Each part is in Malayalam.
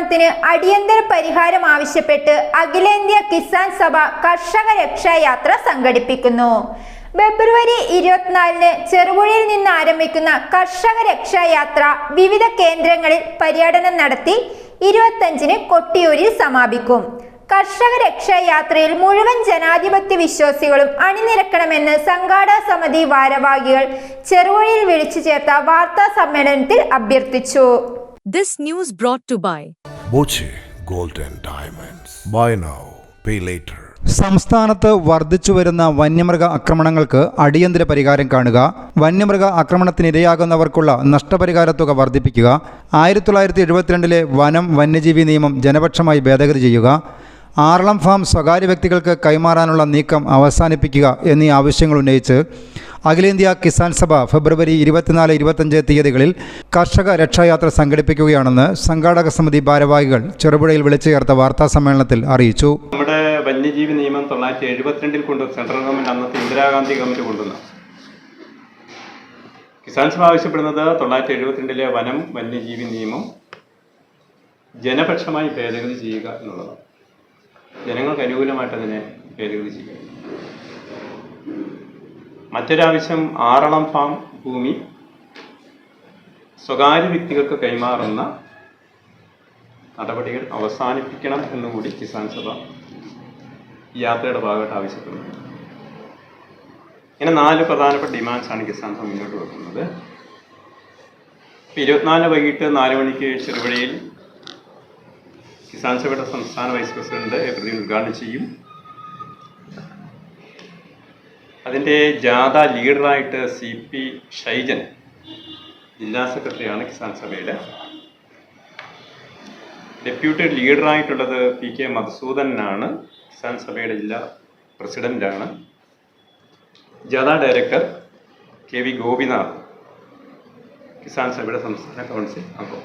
ആക്രമണത്തിന് അടിയന്തര പരിഹാരം ആവശ്യപ്പെട്ട് അഖിലേന്ത്യാ കിസാൻ സഭ കർഷക രക്ഷായാത്ര സംഘടിപ്പിക്കുന്നു. ഫെബ്രുവരി ഇരുപത്തിനാലിന് ചെറുപുഴയിൽ നിന്ന് ആരംഭിക്കുന്ന കർഷക രക്ഷായാത്ര വിവിധ കേന്ദ്രങ്ങളിൽ പര്യടനം നടത്തി ഇരുപത്തഞ്ചിന് കൊട്ടിയൂരിൽ സമാപിക്കും. കർഷക രക്ഷായാത്രയിൽ മുഴുവൻ ജനാധിപത്യ വിശ്വാസികളും അണിനിരക്കണമെന്ന് സംഘാടക സമിതി ഭാരവാഹികൾ ചെറുപുഴയിൽ വിളിച്ചു ചേർത്ത വാർത്താ സമ്മേളനത്തിൽ അഭ്യർത്ഥിച്ചു. This news brought to by Boche golden diamonds. Buy now pay later സംസ്ഥാനത്ത് സംസ്ഥാനത്ത് വർദ്ധിച്ചുവരുന്ന വന്യമൃഗ ആക്രമണങ്ങൾക്ക് അടിയന്തര പരിഹാരം കാണുക വന്യമൃഗ ആക്രമണത്തിനിരയാകുന്നവർക്കുള്ള നഷ്ടപരിഹാര തുക വർദ്ധിപ്പിക്കുക ആയിരത്തി തൊള്ളായിരത്തി എഴുപത്തിരണ്ടിലെ വനം വന്യജീവി നിയമം ജനപക്ഷമായി ഭേദഗതി ചെയ്യുക ആറളം ഫാം സ്വകാര്യ വ്യക്തികൾക്ക് കൈമാറാനുള്ള നീക്കം അവസാനിപ്പിക്കുക എന്നീ ആവശ്യങ്ങൾ ഉന്നയിച്ച് അഖിലേന്ത്യാ കിസാൻ സഭ ഫെബ്രുവരി ഇരുപത്തിനാല് ഇരുപത്തഞ്ച് തീയതികളിൽ കർഷക രക്ഷായാത്ര സംഘടിപ്പിക്കുകയാണെന്ന് സംഘാടക സമിതി ഭാരവാഹികൾ ചെറുപുഴയിൽ വിളിച്ചു ചേർത്ത വാർത്താ സമ്മേളനത്തിൽ അറിയിച്ചു. നമ്മുടെ വന്യജീവി നിയമം തൊള്ളായിരത്തി എഴുപത്തിരണ്ടിൽ കൊണ്ട് സെൻട്രൽ ഗവൺമെന്റ് അന്നത്തെ ഇന്ദിരാഗാന്ധി ഗവൺമെന്റ് കൊണ്ടുവന്ന. കിസാൻ സഭ ആവശ്യപ്പെടുന്നത് തൊള്ളായിരത്തി എഴുപത്തിരണ്ടിലെ വനം വന്യജീവി നിയമം ജനപക്ഷമായി ഭേദഗതി ചെയ്യുക എന്നുള്ളതാണ്. ജനങ്ങൾക്ക് അനുകൂലമായിട്ട് അതിനെ ഭേദഗതി ചെയ്യുക. മറ്റൊരാവശ്യം ആറളം ഫാം ഭൂമി സ്വകാര്യ വ്യക്തികൾക്ക് കൈമാറുന്ന നടപടികൾ അവസാനിപ്പിക്കണം എന്നുകൂടി കിസാൻ സഭ ഈ യാത്രയുടെ ഭാഗമായിട്ട് ആവശ്യപ്പെടുന്നു. ഇങ്ങനെ നാല് പ്രധാനപ്പെട്ട ഡിമാൻഡ്സാണ് കിസാൻ സഭ മുന്നോട്ട് വെക്കുന്നത്. ഇരുപത്തിനാല് വൈകിട്ട് നാല് മണിക്ക് ചെറുപുഴയിൽ കിസാൻ സഭയുടെ സംസ്ഥാന വൈസ് പ്രസിഡന്റ് പ്രതി ഉദ്ഘാടനം ചെയ്യും. അതിന്റെ ജാഥ ലീഡറായിട്ട് സി പി ഷൈജൻ ജില്ലാ സെക്രട്ടറിയാണ് കിസാൻ സഭയുടെ ഡെപ്യൂട്ടി ലീഡറായിട്ടുള്ളത് പി കെ മധുസൂദനാണ്. കിസാൻ സഭയുടെ ജില്ലാ പ്രസിഡന്റാണ്. ജാഥ director K V Gopinath Kisan സഭയുടെ സംസ്ഥാന കൗൺസിൽ അംഗം.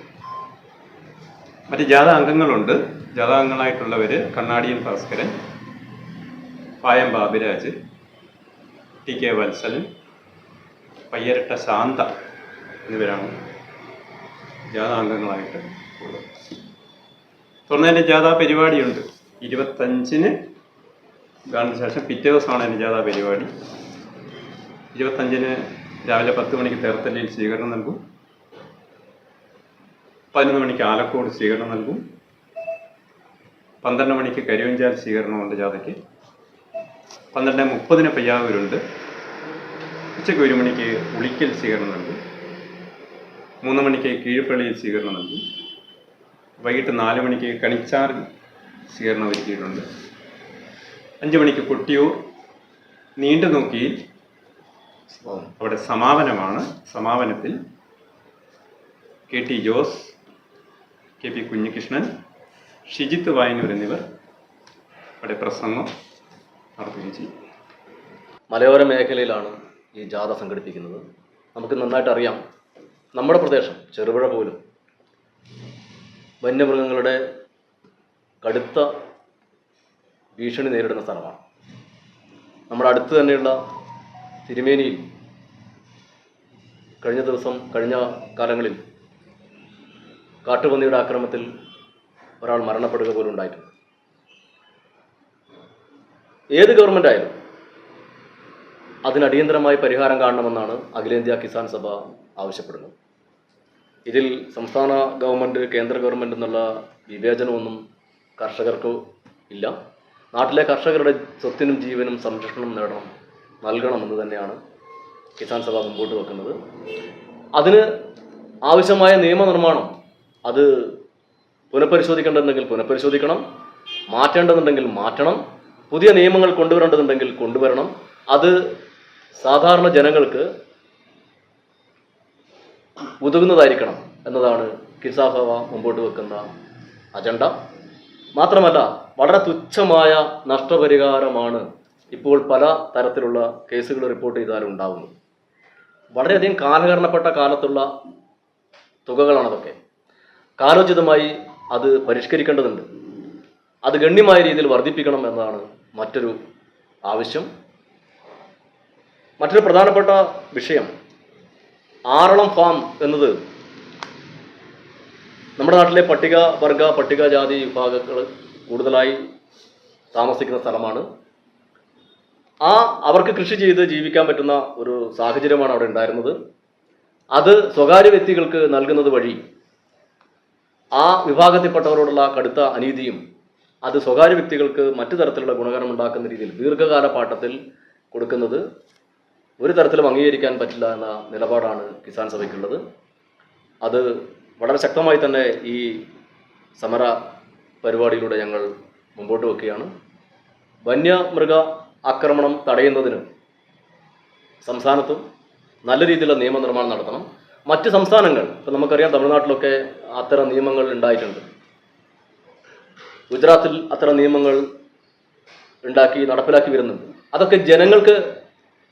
മറ്റ് ജാഥ അംഗങ്ങളുണ്ട്. ജാഥ അംഗങ്ങളായിട്ടുള്ളവർ കണ്ണാടിയൻ ഭാസ്കരൻ പായം ബാബുരാജ് ടി കെ വത്സലൻ പയ്യരട്ട ശാന്ത എന്നിവരാണ് ജാഥ അംഗങ്ങളായിട്ട് ഉള്ളത്. തുടർന്ന് ജാഥ പരിപാടിയുണ്ട്. ഇരുപത്തഞ്ചിന് ഗാന്ധി ശേഷം പിറ്റേ ദിവസമാണ് എന്റെ ജാഥാ പരിപാടി. ഇരുപത്തഞ്ചിന് രാവിലെ പത്ത് മണിക്ക് തേർത്തല്ലയിൽ സ്വീകരണം നൽകും. പതിനൊന്ന് മണിക്ക് ആലക്കോട് സ്വീകരണം നൽകും. പന്ത്രണ്ട് മണിക്ക് കരുവഞ്ചാൽ സ്വീകരണമുണ്ട് ജാഥയ്ക്ക് പന്ത്രണ്ട് മുപ്പതിന് പയ്യാവൂരുണ്ട്. ഉച്ചയ്ക്ക് ഒരു മണിക്ക് ഉളിക്കൽ സ്വീകരണം നൽകും മൂന്ന് മണിക്ക് കീഴ്പള്ളിയിൽ സ്വീകരണം നൽകും വൈകിട്ട് നാല് മണിക്ക് കണിച്ചാറിൽ സ്വീകരണം ഒരുക്കിയിട്ടുണ്ട്. അഞ്ച് മണിക്ക് കൊട്ടിയൂർ. നീണ്ടു നോക്കി അവിടെ സമാപനമാണ്. സമാപനത്തിൽ K T Jose K P Kunhikrishnan Shijith Vayanur എന്നിവർ അവിടെ പ്രസംഗം നടത്തുകയും ചെയ്യും. മലയോര മേഖലയിലാണ് ഈ ജാഥ സംഘടിപ്പിക്കുന്നത്. നമുക്ക് നന്നായിട്ട് അറിയാം നമ്മുടെ പ്രദേശം ചെറുപുഴ പോലും വന്യമൃഗങ്ങളുടെ കടുത്ത ഭീഷണി നേരിടുന്ന സ്ഥലമാണ്. നമ്മുടെ അടുത്ത് തന്നെയുള്ള തിരുമേനിയിൽ കഴിഞ്ഞ ദിവസം കഴിഞ്ഞ കാലങ്ങളിൽ കാട്ടുപന്നിയുടെ ആക്രമത്തിൽ ഒരാൾ മരണപ്പെടുക പോലും ഉണ്ടായിട്ടുണ്ട്. ഏത് ഗവൺമെന്റ് ആയാലും അതിന് അടിയന്തരമായി പരിഹാരം കാണണമെന്നാണ് അഖിലേന്ത്യാ കിസാൻ സഭ ആവശ്യപ്പെടുന്നത്. ഇതിൽ സംസ്ഥാന ഗവൺമെന്റ് കേന്ദ്ര ഗവൺമെന്റ് എന്നുള്ള വിവേചനമൊന്നും കർഷകർക്ക് ഇല്ല. നാട്ടിലെ കർഷകരുടെ സ്വത്തിനും ജീവനും സംരക്ഷണം നേടണം നൽകണമെന്ന് തന്നെയാണ് കിസാൻ സഭ മുമ്പോട്ട് വെക്കുന്നത്. അതിന് ആവശ്യമായ നിയമനിർമ്മാണം അത് പുനഃപരിശോധിക്കേണ്ടതുണ്ടെങ്കിൽ പുനഃപരിശോധിക്കണം മാറ്റേണ്ടതുണ്ടെങ്കിൽ മാറ്റണം പുതിയ നിയമങ്ങൾ കൊണ്ടുവരേണ്ടതുണ്ടെങ്കിൽ കൊണ്ടുവരണം. അത് സാധാരണ ജനങ്ങൾക്ക് ഉതകുന്നതായിരിക്കണം എന്നതാണ് കിസാഫവ മുമ്പോട്ട് വെക്കുന്ന അജണ്ട. മാത്രമല്ല വളരെ തുച്ഛമായ നഷ്ടപരിഹാരമാണ് ഇപ്പോൾ പല തരത്തിലുള്ള കേസുകൾ റിപ്പോർട്ട് ചെയ്താലും ഉണ്ടാകുന്നു വളരെയധികം കാലഹരണപ്പെട്ട കാലത്തുള്ള തുകകളാണതൊക്കെ. കാലോചിതമായി അത് പരിഷ്കരിക്കേണ്ടതുണ്ട്. അത് ഗണ്യമായ രീതിയിൽ വർദ്ധിപ്പിക്കണം എന്നതാണ് മറ്റൊരു ആവശ്യം. മറ്റൊരു പ്രധാനപ്പെട്ട വിഷയം ആറളം ഫാം എന്നത് നമ്മുടെ നാട്ടിലെ പട്ടിക വർഗ പട്ടികജാതി വിഭാഗങ്ങൾ കൂടുതലായി താമസിക്കുന്ന സ്ഥലമാണ്. ആ അവർക്ക് കൃഷി ചെയ്ത് ജീവിക്കാൻ പറ്റുന്ന ഒരു സാഹചര്യമാണ് അവിടെ ഉണ്ടായിരുന്നത്. അത് സ്വകാര്യ വ്യക്തികൾക്ക് നൽകുന്നത് വഴി ആ വിഭാഗത്തിൽപ്പെട്ടവരോടുള്ള കടുത്ത അനീതിയും അത് സ്വകാര്യ വ്യക്തികൾക്ക് മറ്റു തരത്തിലുള്ള ഗുണകരം ഉണ്ടാക്കുന്ന രീതിയിൽ ദീർഘകാല പാട്ടത്തിൽ കൊടുക്കുന്നത് ഒരു തരത്തിലും അംഗീകരിക്കാൻ പറ്റില്ല എന്ന നിലപാടാണ് കിസാൻ സഭയ്ക്കുള്ളത്. അത് വളരെ ശക്തമായി തന്നെ ഈ സമര പരിപാടിയിലൂടെ ഞങ്ങൾ മുമ്പോട്ട് വെക്കുകയാണ്. വന്യമൃഗ ആക്രമണം തടയുന്നതിന് സംസ്ഥാനത്തും നല്ല രീതിയിലുള്ള നിയമനിർമ്മാണം നടത്തണം. മറ്റ് സംസ്ഥാനങ്ങൾ ഇപ്പം നമുക്കറിയാം തമിഴ്നാട്ടിലൊക്കെ അത്തരം നിയമങ്ങൾ ഉണ്ടായിട്ടുണ്ട്. ഗുജറാത്തിൽ അത്തരം നിയമങ്ങൾ ഉണ്ടാക്കി നടപ്പിലാക്കി വരുന്നുണ്ട്. അതൊക്കെ ജനങ്ങൾക്ക്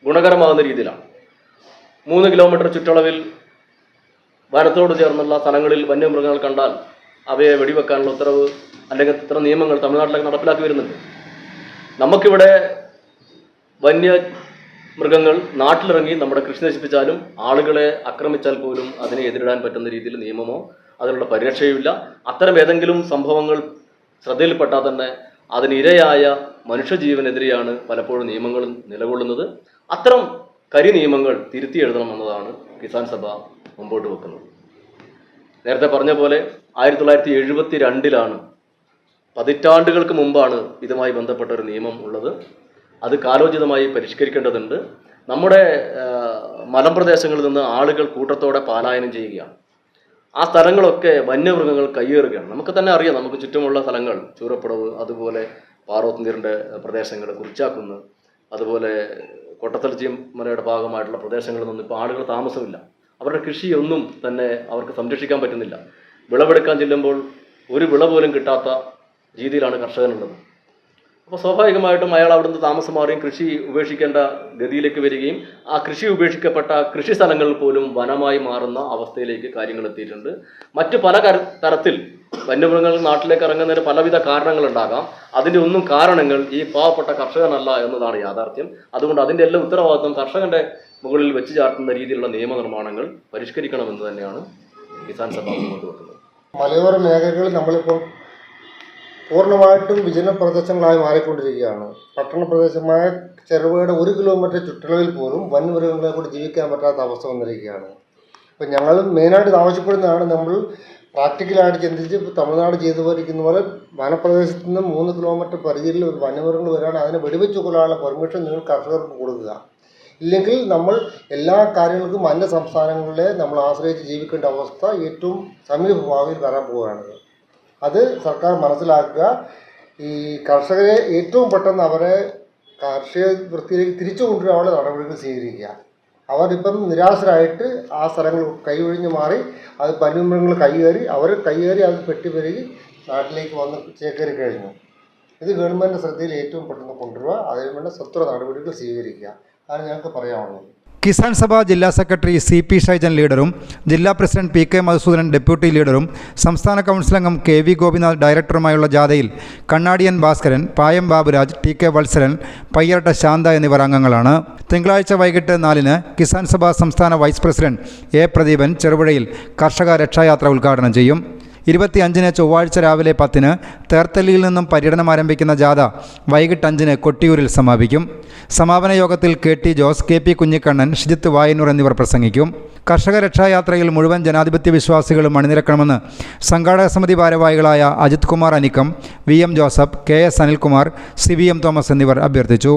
ഗുണകരമാകുന്ന രീതിയിലാണ്. മൂന്ന് കിലോമീറ്റർ ചുറ്റളവിൽ വനത്തോട് ചേർന്നുള്ള സ്ഥലങ്ങളിൽ വന്യമൃഗങ്ങൾ കണ്ടാൽ അവയെ വെടിവെക്കാനുള്ള ഉത്തരവ് അല്ലെങ്കിൽ ഇത്ര നിയമങ്ങൾ തമിഴ്നാട്ടിലേക്ക് നടപ്പിലാക്കി വരുന്നുണ്ട്. നമുക്കിവിടെ വന്യ മൃഗങ്ങൾ നാട്ടിലിറങ്ങി നമ്മുടെ കൃഷി നശിപ്പിച്ചാലും ആളുകളെ ആക്രമിച്ചാൽ പോലും അതിനെ എതിരിടാൻ പറ്റുന്ന രീതിയിൽ നിയമമോ അതിനുള്ള പരിരക്ഷയുമില്ല. അത്തരം ഏതെങ്കിലും സംഭവങ്ങൾ ശ്രദ്ധയിൽപ്പെട്ടാൽ തന്നെ അതിനിരയായ മനുഷ്യജീവനെതിരെയാണ് പലപ്പോഴും നിയമങ്ങൾ നിലകൊള്ളുന്നത്. അത്തരം കരി നിയമങ്ങൾ തിരുത്തി എഴുതണമെന്നതാണ് കിസാൻ സഭ മുമ്പോട്ട് വെക്കുന്നത്. നേരത്തെ പറഞ്ഞ പോലെ ആയിരത്തി തൊള്ളായിരത്തി എഴുപത്തി രണ്ടിലാണ് പതിറ്റാണ്ടുകൾക്ക് മുമ്പാണ് ഇതുമായി ബന്ധപ്പെട്ട ഒരു നിയമം ഉള്ളത്. അത് കാലോചിതമായി പരിഷ്കരിക്കേണ്ടതുണ്ട്. നമ്മുടെ മലമ്പ്രദേശങ്ങളിൽ നിന്ന് ആളുകൾ കൂട്ടത്തോടെ പാലായനം ചെയ്യുകയാണ്. ആ സ്ഥലങ്ങളൊക്കെ വന്യമൃഗങ്ങൾ കയ്യേറുകയാണ് നമുക്ക് തന്നെ അറിയാം നമുക്ക് ചുറ്റുമുള്ള സ്ഥലങ്ങൾ ചൂരപ്പുടവ് അതുപോലെ പാറോത്തുനീറിന്റെ പ്രദേശങ്ങൾ കുറിച്ചാക്കുന്ന് അതുപോലെ കൊട്ടത്തലച്ചി മലയുടെ ഭാഗമായിട്ടുള്ള പ്രദേശങ്ങളിൽ നിന്നും ഇപ്പോൾ ആളുകൾ താമസമില്ല. അവരുടെ കൃഷിയൊന്നും തന്നെ അവർക്ക് സംരക്ഷിക്കാൻ പറ്റുന്നില്ല. വിളവെടുക്കാൻ ചെല്ലുമ്പോൾ ഒരു വിള പോലും കിട്ടാത്ത രീതിയിലാണ് കർഷകനുള്ളത്. അപ്പോൾ സ്വാഭാവികമായിട്ടും അയാൾ അവിടുന്ന് താമസം മാറിയും കൃഷി ഉപേക്ഷിക്കേണ്ട ഗതിയിലേക്ക് വരികയും ആ കൃഷി ഉപേക്ഷിക്കപ്പെട്ട കൃഷി സ്ഥലങ്ങൾ പോലും വനമായി മാറുന്ന അവസ്ഥയിലേക്ക് കാര്യങ്ങൾ എത്തിയിട്ടുണ്ട്. മറ്റ് പല തരത്തിൽ വന്യമൃഗങ്ങൾ നാട്ടിലേക്ക് ഇറങ്ങുന്നതിന് പലവിധ കാരണങ്ങളുണ്ടാകാം. അതിന്റെ ഒന്നും കാരണങ്ങൾ ഈ പാവപ്പെട്ട കർഷകനല്ല എന്നതാണ് യാഥാർത്ഥ്യം. അതുകൊണ്ട് അതിന്റെ എല്ലാം ഉത്തരവാദിത്വം കർഷകന്റെ മുകളിൽ വെച്ച് ചാർത്തുന്ന രീതിയിലുള്ള നിയമനിർമ്മാണങ്ങൾ പരിഷ്കരിക്കണമെന്ന് തന്നെയാണ് കിസാൻ സഭ മുന്നോട്ട് വെക്കുന്നത്. മലയോര മേഖലകളിൽ നമ്മളിപ്പോൾ പൂർണമായിട്ടും വിജന പ്രദേശങ്ങളായി മാറിക്കൊണ്ടിരിക്കുകയാണ്. പട്ടണ പ്രദേശമായ ചെറുപുഴയുടെ ഒരു കിലോമീറ്റർ ചുറ്റളവിൽ പോലും വന്യമൃഗങ്ങളെ കൂടി ജീവിക്കാൻ പറ്റാത്ത അവസ്ഥ വന്നിരിക്കുകയാണ്. അപ്പം ഞങ്ങൾ മെയിനായിട്ട് ആവശ്യപ്പെടുന്നതാണ് നമ്മൾ പ്രാക്ടിക്കലായിട്ട് ചിന്തിച്ച് തമിഴ്നാട് ചെയ്തു പോയിരിക്കുന്ന പോലെ വനപ്രദേശത്ത് നിന്ന് മൂന്ന് കിലോമീറ്റർ പരിധിയിൽ ഒരു വന്യമൃഗങ്ങൾ വരാണ്. അതിനെ വെടിവെച്ച് കൊള്ളാനുള്ള പെർമിഷൻ നിങ്ങൾ കർഷകർക്ക് കൊടുക്കുക. ഇല്ലെങ്കിൽ നമ്മൾ എല്ലാ കാര്യങ്ങൾക്കും അന്യ സംസ്ഥാനങ്ങളെ നമ്മൾ ആശ്രയിച്ച് ജീവിക്കേണ്ട അവസ്ഥ ഏറ്റവും സമീപഭാവിയിൽ വരാൻ പോവുകയാണ്. അത് സർക്കാർ മനസ്സിലാക്കുക. ഈ കർഷകരെ ഏറ്റവും പെട്ടെന്ന് അവരെ കാർഷിക വൃത്തിയിലേക്ക് തിരിച്ചു കൊണ്ടുവരാനുള്ള നടപടികൾ സ്വീകരിക്കുക. അവരിപ്പം നിരാശരായിട്ട് ആ സ്ഥലങ്ങൾ കൈയൊഴിഞ്ഞ് മാറി അത് വന്യമൃഗങ്ങൾ കൈകയറി അവർ കൈകയറി അത് പെട്ടിപ്പെരുകി നാട്ടിലേക്ക് വന്ന് ചേക്കേറി കഴിഞ്ഞു. ഇത് ഗവൺമെന്റ് ശ്രദ്ധയിൽ ഏറ്റവും പെട്ടെന്ന് കൊണ്ടുവരിക. അതിനു വേണ്ട സ്വത്ര നടപടികൾ സ്വീകരിക്കുക. അതാണ് ഞങ്ങൾക്ക് പറയാനുള്ളത്. കിസാൻ സഭ ജില്ലാ സെക്രട്ടറി സി പി ഷൈജൻ ലീഡറും ജില്ലാ president P K Madhusudanan deputy ലീഡറും സംസ്ഥാന കൗൺസിൽ അംഗം കെ വി ഗോപിനാഥ് ഡയറക്ടറുമായുള്ള ജാഥയിൽ കണ്ണാടിയൻ ഭാസ്കരൻ പായം ബാബുരാജ് ടി കെ വത്സരൻ പയ്യരട്ട ശാന്ത എന്നിവർ അംഗങ്ങളാണ്. തിങ്കളാഴ്ച വൈകിട്ട് നാലിന് കിസാൻ സഭ സംസ്ഥാന വൈസ് പ്രസിഡന്റ് എ പ്രദീപൻ ചെറുപുഴയിൽ കർഷക രക്ഷായാത്ര ഉദ്ഘാടനം ചെയ്യും. ഇരുപത്തിയഞ്ചിന് ചൊവ്വാഴ്ച രാവിലെ പത്തിന് തേർത്തല്ലിയിൽ നിന്നും പര്യടനം ആരംഭിക്കുന്ന ജാഥ വൈകിട്ട് അഞ്ചിന് കൊട്ടിയൂരിൽ സമാപിക്കും. സമാപന യോഗത്തിൽ K T Jose K P Kunhikannan Shijith Vayanur എന്നിവർ പ്രസംഗിക്കും. കർഷക രക്ഷായാത്രയിൽ മുഴുവൻ ജനാധിപത്യ വിശ്വാസികളും അണിനിരക്കണമെന്ന് സംഘാടക സമിതി ഭാരവാഹികളായ Ajith Kumar Anikkam V M Joseph K S Anilkumar C V M Thomas എന്നിവർ അഭ്യർത്ഥിച്ചു.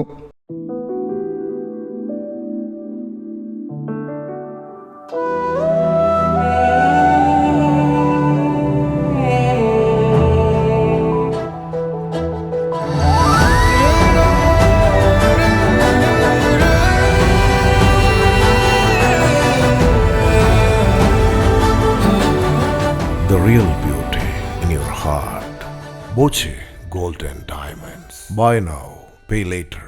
Kochi Gold and Diamonds. Buy now, pay later.